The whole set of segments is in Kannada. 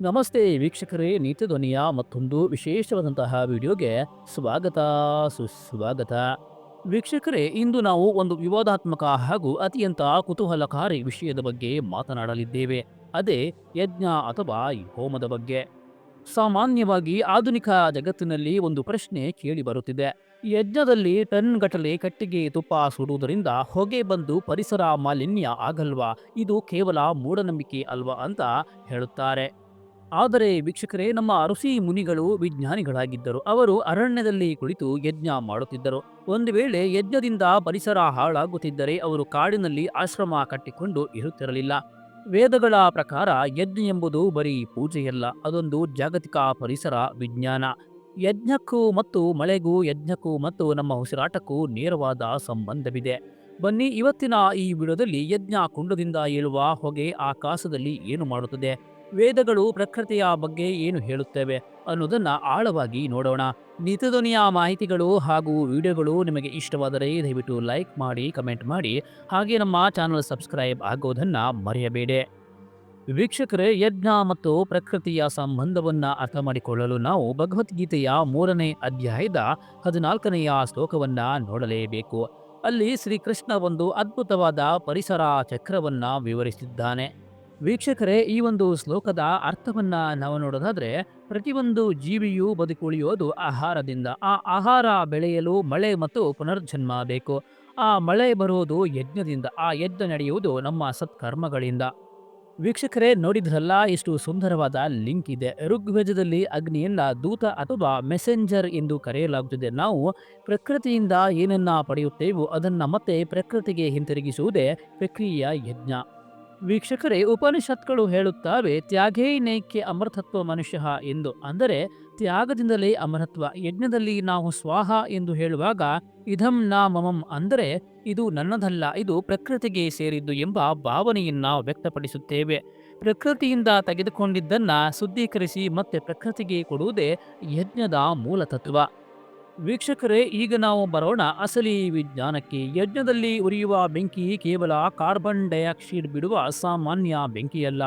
ನಮಸ್ತೆ ವೀಕ್ಷಕರೇ, ನೀತಿ ಧ್ವನಿಯ ಮತ್ತೊಂದು ವಿಶೇಷವಾದಂತಹ ವಿಡಿಯೋಗೆ ಸ್ವಾಗತ, ಸುಸ್ವಾಗತ. ವೀಕ್ಷಕರೇ, ಇಂದು ನಾವು ಒಂದು ವಿವಾದಾತ್ಮಕ ಹಾಗೂ ಅತ್ಯಂತ ಕುತೂಹಲಕಾರಿ ವಿಷಯದ ಬಗ್ಗೆ ಮಾತನಾಡಲಿದ್ದೇವೆ. ಅದೇ ಯಜ್ಞ ಅಥವಾ ಹೋಮದ ಬಗ್ಗೆ. ಸಾಮಾನ್ಯವಾಗಿ ಆಧುನಿಕ ಜಗತ್ತಿನಲ್ಲಿ ಒಂದು ಪ್ರಶ್ನೆ ಕೇಳಿ ಬರುತ್ತಿದೆ ಯಜ್ಞದಲ್ಲಿ ಟನ್ ಗಟ್ಟಲೆ ಕಟ್ಟಿಗೆ ತುಪ್ಪ ಸುಡುವುದರಿಂದ ಹೊಗೆ ಬಂದು ಪರಿಸರ ಮಾಲಿನ್ಯ ಆಗಲ್ವಾ? ಇದು ಕೇವಲ ಮೂಢನಂಬಿಕೆ ಅಲ್ವಾ ಅಂತ ಹೇಳುತ್ತಾರೆ. ಆದರೆ ವೀಕ್ಷಕರೇ, ನಮ್ಮ ಅರುಸಿ ಮುನಿಗಳು ವಿಜ್ಞಾನಿಗಳಾಗಿದ್ದರು. ಅವರು ಅರಣ್ಯದಲ್ಲಿ ಕುಳಿತು ಯಜ್ಞ ಮಾಡುತ್ತಿದ್ದರು. ಒಂದು ವೇಳೆ ಯಜ್ಞದಿಂದ ಪರಿಸರ ಹಾಳಾಗುತ್ತಿದ್ದರೆ, ಅವರು ಕಾಡಿನಲ್ಲಿ ಆಶ್ರಮ ಕಟ್ಟಿಕೊಂಡು ಇರುತ್ತಿರಲಿಲ್ಲ. ವೇದಗಳ ಪ್ರಕಾರ ಯಜ್ಞ ಎಂಬುದು ಬರೀ ಪೂಜೆಯಲ್ಲ, ಅದೊಂದು ಜಾಗತಿಕ ಪರಿಸರ ವಿಜ್ಞಾನ. ಯಜ್ಞಕ್ಕೂ ಮತ್ತು ಮಳೆಗೂ, ಯಜ್ಞಕ್ಕೂ ಮತ್ತು ನಮ್ಮ ಉಸಿರಾಟಕ್ಕೂ ನೇರವಾದ ಸಂಬಂಧವಿದೆ. ಬನ್ನಿ, ಇವತ್ತಿನ ಈ ವಿಡಿಯೋದಲ್ಲಿ ಯಜ್ಞ ಕುಂಡದಿಂದ ಏಳುವ ಹೊಗೆ ಆಕಾಶದಲ್ಲಿ ಏನು ಮಾಡುತ್ತದೆ? ವೇದಗಳು ಪ್ರಕೃತಿಯ ಬಗ್ಗೆ ಏನು ಹೇಳುತ್ತವೆ ಅನ್ನೋದನ್ನು ಆಳವಾಗಿ ನೋಡೋಣ. ನಿತ್ಯದೊನಿಯ ಮಾಹಿತಿಗಳು ಹಾಗೂ ವಿಡಿಯೋಗಳು ನಿಮಗೆ ಇಷ್ಟವಾದರೆ ದಯವಿಟ್ಟು ಲೈಕ್ ಮಾಡಿ, ಕಮೆಂಟ್ ಮಾಡಿ, ಹಾಗೆ ನಮ್ಮ ಚಾನಲ್ ಸಬ್ಸ್ಕ್ರೈಬ್ ಆಗೋದನ್ನು ಮರೆಯಬೇಡಿ. ವೀಕ್ಷಕರೇ, ಯಜ್ಞ ಮತ್ತು ಪ್ರಕೃತಿಯ ಸಂಬಂಧವನ್ನು ಅರ್ಥ ಮಾಡಿಕೊಳ್ಳಲು ನಾವು ಭಗವದ್ಗೀತೆಯ ಮೂರನೇ ಅಧ್ಯಾಯದ ಹದಿನಾಲ್ಕನೆಯ ಶ್ಲೋಕವನ್ನು ನೋಡಲೇಬೇಕು. ಅಲ್ಲಿ ಶ್ರೀಕೃಷ್ಣ ಒಂದು ಅದ್ಭುತವಾದ ಪರಿಸರ ಚಕ್ರವನ್ನು ವಿವರಿಸಿದ್ದಾನೆ. ವೀಕ್ಷಕರೇ, ಈ ಒಂದು ಶ್ಲೋಕದ ಅರ್ಥವನ್ನ ನಾವು ನೋಡೋದಾದ್ರೆ, ಪ್ರತಿಯೊಂದು ಜೀವಿಯು ಬದುಕುಳಿಯೋದು ಆಹಾರದಿಂದ. ಆ ಆಹಾರ ಬೆಳೆಯಲು ಮಳೆ ಮತ್ತು ಪುನರ್ಜನ್ಮ ಬೇಕು. ಆ ಮಳೆ ಬರುವುದು ಯಜ್ಞದಿಂದ, ಆ ಯಜ್ಞ ನಡೆಯುವುದು ನಮ್ಮ ಸತ್ಕರ್ಮಗಳಿಂದ. ವೀಕ್ಷಕರೇ, ನೋಡಿದ್ರಲ್ಲ ಇಷ್ಟು ಸುಂದರವಾದ ಲಿಂಕ್ ಇದೆ. ಋಗ್ವೇಜದಲ್ಲಿ ಅಗ್ನಿಯನ್ನ ದೂತ ಅಥವಾ ಮೆಸೆಂಜರ್ ಎಂದು ಕರೆಯಲಾಗುತ್ತದೆ. ನಾವು ಪ್ರಕೃತಿಯಿಂದ ಏನನ್ನ ಪಡೆಯುತ್ತೇವೋ ಅದನ್ನ ಮತ್ತೆ ಪ್ರಕೃತಿಗೆ ಹಿಂತಿರುಗಿಸುವುದೇ ಪ್ರಕ್ರಿಯೆಯ ಯಜ್ಞ. ವೀಕ್ಷಕರೇ, ಉಪನಿಷತ್ಗಳು ಹೇಳುತ್ತವೆ, ತ್ಯಾಗೇ ನೈಕ್ಯ ಅಮೃತತ್ವ ಮನುಷ್ಯ ಎಂದು. ಅಂದರೆ, ತ್ಯಾಗದಿಂದಲೇ ಅಮರತ್ವ ಯಜ್ಞದಲ್ಲಿ ನಾವು ಸ್ವಾಹ ಎಂದು ಹೇಳುವಾಗ, ಇದಂ ನಾ ಮಮಂ ಅಂದರೆ, ಇದು ನನ್ನದಲ್ಲ, ಇದು ಪ್ರಕೃತಿಗೆ ಸೇರಿದ್ದು ಎಂಬ ಭಾವನೆಯನ್ನು ವ್ಯಕ್ತಪಡಿಸುತ್ತೇವೆ. ಪ್ರಕೃತಿಯಿಂದ ತೆಗೆದುಕೊಂಡಿದ್ದನ್ನು ಶುದ್ಧೀಕರಿಸಿ ಮತ್ತೆ ಪ್ರಕೃತಿಗೆ ಕೊಡುವುದೇ ಯಜ್ಞದ ಮೂಲ ತತ್ವ. ವೀಕ್ಷಕರೇ, ಈಗ ನಾವು ಬರೋಣ ಅಸಲಿ ವಿಜ್ಞಾನಕ್ಕೆ. ಯಜ್ಞದಲ್ಲಿ ಉರಿಯುವ ಬೆಂಕಿ ಕೇವಲ ಕಾರ್ಬನ್ ಡೈಆಕ್ಸೈಡ್ ಬಿಡುವ ಸಾಮಾನ್ಯ ಬೆಂಕಿಯಲ್ಲ.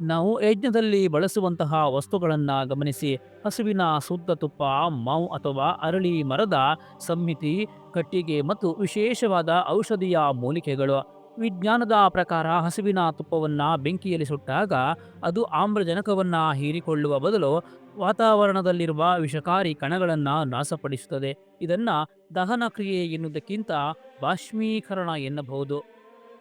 ನಾವು ಯಜ್ಞದಲ್ಲಿ ಬಳಸುವಂತಹ ವಸ್ತುಗಳನ್ನು ಗಮನಿಸಿ. ಹಸುವಿನ ಸುದ್ದ ತುಪ್ಪ, ಮಾವು ಅಥವಾ ಅರಳಿ ಮರದ ಸಂಹಿತಿ ಕಟ್ಟಿಗೆ ಮತ್ತು ವಿಶೇಷವಾದ ಔಷಧೀಯ ಮೂಲಿಕೆಗಳು. ವಿಜ್ಞಾನದ ಪ್ರಕಾರ ಹಸುವಿನ ತುಪ್ಪವನ್ನು ಬೆಂಕಿಯಲ್ಲಿ ಸುಟ್ಟಾಗ ಅದು ಆಮ್ಲಜನಕವನ್ನು ಹೀರಿಕೊಳ್ಳುವ ಬದಲು ವಾತಾವರಣದಲ್ಲಿರುವ ವಿಷಕಾರಿ ಕಣಗಳನ್ನು ನಾಶಪಡಿಸುತ್ತದೆ. ಇದನ್ನು ದಹನ ಕ್ರಿಯೆ ಎನ್ನುವುದಕ್ಕಿಂತ ಬಾಷ್ಮೀಕರಣ ಎನ್ನಬಹುದು.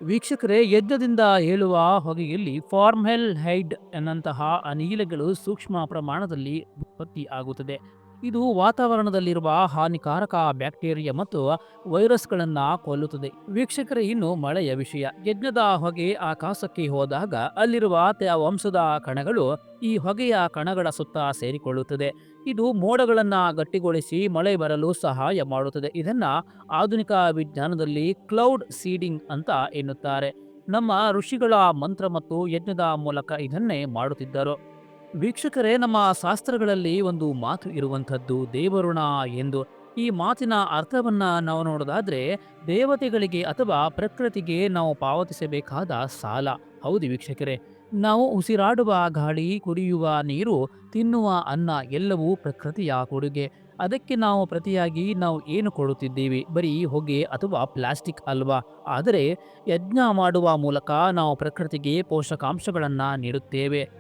ವೀಕ್ಷಕರೇ, ಯಜ್ಞದಿಂದ ಹೇಳುವ ಹೊಗೆಯಲ್ಲಿ ಫಾರ್ಮೆಲ್ ಹೈಡ್ ಎನ್ನಂತಹ ಅನಿಲಗಳು ಸೂಕ್ಷ್ಮ ಪ್ರಮಾಣದಲ್ಲಿ ಉತ್ಪತ್ತಿ ಆಗುತ್ತದೆ ಇದು ವಾತಾವರಣದಲ್ಲಿರುವ ಹಾನಿಕಾರಕ ಬ್ಯಾಕ್ಟೀರಿಯಾ ಮತ್ತು ವೈರಸ್ಗಳನ್ನು ಕೊಲ್ಲುತ್ತದೆ. ವೀಕ್ಷಕರೇ, ಇನ್ನು ಮಳೆಯ ವಿಷಯ. ಯಜ್ಞದ ಹೊಗೆ ಆಕಾಶಕ್ಕೆ ಹೋದಾಗ ಅಲ್ಲಿರುವ ವಂಶದ ಕಣಗಳು ಈ ಹೊಗೆಯ ಕಣಗಳ ಸುತ್ತ ಸೇರಿಕೊಳ್ಳುತ್ತದೆ. ಇದು ಮೋಡಗಳನ್ನು ಗಟ್ಟಿಗೊಳಿಸಿ ಮಳೆ ಬರಲು ಸಹಾಯ ಮಾಡುತ್ತದೆ. ಇದನ್ನ ಆಧುನಿಕ ವಿಜ್ಞಾನದಲ್ಲಿ ಕ್ಲೌಡ್ ಸೀಡಿಂಗ್ ಅಂತ ಎನ್ನುತ್ತಾರೆ. ನಮ್ಮ ಋಷಿಗಳ ಮಂತ್ರ ಮತ್ತು ಯಜ್ಞದ ಮೂಲಕ ಇದನ್ನೇ ಮಾಡುತ್ತಿದ್ದರು. ವೀಕ್ಷಕರೇ, ನಮ್ಮ ಶಾಸ್ತ್ರಗಳಲ್ಲಿ ಒಂದು ಮಾತು ಇರುವಂಥದ್ದು ದೇವರುಣ ಎಂದು. ಈ ಮಾತಿನ ಅರ್ಥವನ್ನ ನಾವು ನೋಡೋದಾದ್ರೆ, ದೇವತೆಗಳಿಗೆ ಅಥವಾ ಪ್ರಕೃತಿಗೆ ನಾವು ಪಾವತಿಸಬೇಕಾದ ಸಾಲ. ಹೌದು ವೀಕ್ಷಕರೇ, ನಾವು ಉಸಿರಾಡುವ ಗಾಳಿ, ಕುಡಿಯುವ ನೀರು, ತಿನ್ನುವ ಅನ್ನ ಎಲ್ಲವೂ ಪ್ರಕೃತಿಯ ಕೊಡುಗೆ. ಅದಕ್ಕೆ ನಾವು ಪ್ರತಿಯಾಗಿ ನಾವು ಏನು ಕೊಡುತ್ತಿದ್ದೀವಿ? ಬರೀ ಹೊಗೆ ಅಥವಾ ಪ್ಲಾಸ್ಟಿಕ್ ಅಲ್ವಾ? ಆದರೆ ಯಜ್ಞ ಮಾಡುವ ಮೂಲಕ ನಾವು ಪ್ರಕೃತಿಗೆ ಪೋಷಕಾಂಶಗಳನ್ನು ನೀಡುತ್ತೇವೆ.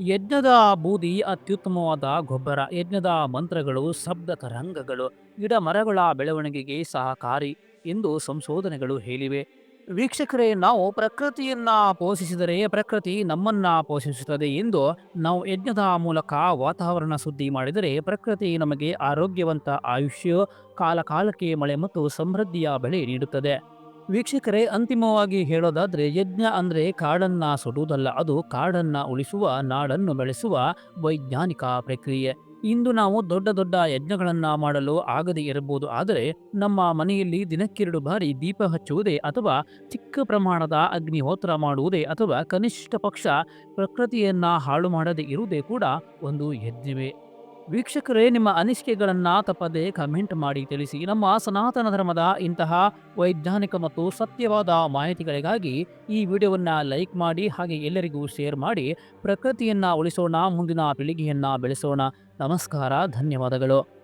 ಯಜ್ಞದ ಬೂದಿ ಅತ್ಯುತ್ತಮವಾದ ಗೊಬ್ಬರ, ಯಜ್ಞದ ಮಂತ್ರಗಳು, ಶಬ್ದ ತರಂಗಗಳು, ಗಿಡ ಮರಗಳ ಬೆಳವಣಿಗೆಗೆ ಸಹಕಾರಿ ಎಂದು ಸಂಶೋಧನೆಗಳು ಹೇಳಿವೆ. ವೀಕ್ಷಕರೇ, ನಾವು ಪ್ರಕೃತಿಯನ್ನ ಪೋಷಿಸಿದರೆ ಪ್ರಕೃತಿ ನಮ್ಮನ್ನ ಪೋಷಿಸುತ್ತದೆ ಎಂದು ನಾವು ಯಜ್ಞದ ಮೂಲಕ ವಾತಾವರಣ ಶುದ್ಧಿ ಮಾಡಿದರೆ ಪ್ರಕೃತಿ ನಮಗೆ ಆರೋಗ್ಯವಂತ ಆಯುಷ್ಯ ಕಾಲಕಾಲಕ್ಕೆ ಮಳೆ ಮತ್ತು ಸಮೃದ್ಧಿಯ ಬೆಳೆ ನೀಡುತ್ತದೆ. ವೀಕ್ಷಕರೇ, ಅಂತಿಮವಾಗಿ ಹೇಳೋದಾದರೆ, ಯಜ್ಞ ಅಂದರೆ ಕಾಡನ್ನ ಸುಡುವುದಲ್ಲ, ಅದು ಕಾಡನ್ನ ಉಳಿಸುವ, ನಾಡನ್ನು ಬೆಳೆಸುವ ವೈಜ್ಞಾನಿಕ ಪ್ರಕ್ರಿಯೆ. ಇಂದು ನಾವು ದೊಡ್ಡ ದೊಡ್ಡ ಯಜ್ಞಗಳನ್ನು ಮಾಡಲು ಆಗದೆ ಇರಬಹುದು, ಆದರೆ ನಮ್ಮ ಮನೆಯಲ್ಲಿ ದಿನಕ್ಕೆರಡು ಬಾರಿ ದೀಪ ಹಚ್ಚುವುದೇ ಅಥವಾ ಚಿಕ್ಕ ಪ್ರಮಾಣದ ಅಗ್ನಿಹೋತ್ರ ಮಾಡುವುದೇ ಅಥವಾ ಕನಿಷ್ಠ ಪಕ್ಷ ಪ್ರಕೃತಿಯನ್ನ ಹಾಳು ಮಾಡದೆ ಇರುವುದೇ ಕೂಡ ಒಂದು ಯಜ್ಞವೇ. ವೀಕ್ಷಕರೇ, ನಿಮ್ಮ ಅನಿಸಿಕೆಗಳನ್ನು ತಪ್ಪದೆ ಕಮೆಂಟ್ ಮಾಡಿ ತಿಳಿಸಿ. ನಮ್ಮ ಸನಾತನ ಧರ್ಮದ ಇಂತಹ ವೈಜ್ಞಾನಿಕ ಮತ್ತು ಸತ್ಯವಾದ ಮಾಹಿತಿಗಳಿಗಾಗಿ ಈ ವಿಡಿಯೋವನ್ನು ಲೈಕ್ ಮಾಡಿ, ಹಾಗೆ ಎಲ್ಲರಿಗೂ ಶೇರ್ ಮಾಡಿ, ಪ್ರಕೃತಿಯನ್ನು ಉಳಿಸೋಣ, ಮುಂದಿನ ಪೀಳಿಗೆಯನ್ನು ಬೆಳೆಸೋಣ. ನಮಸ್ಕಾರ, ಧನ್ಯವಾದಗಳು.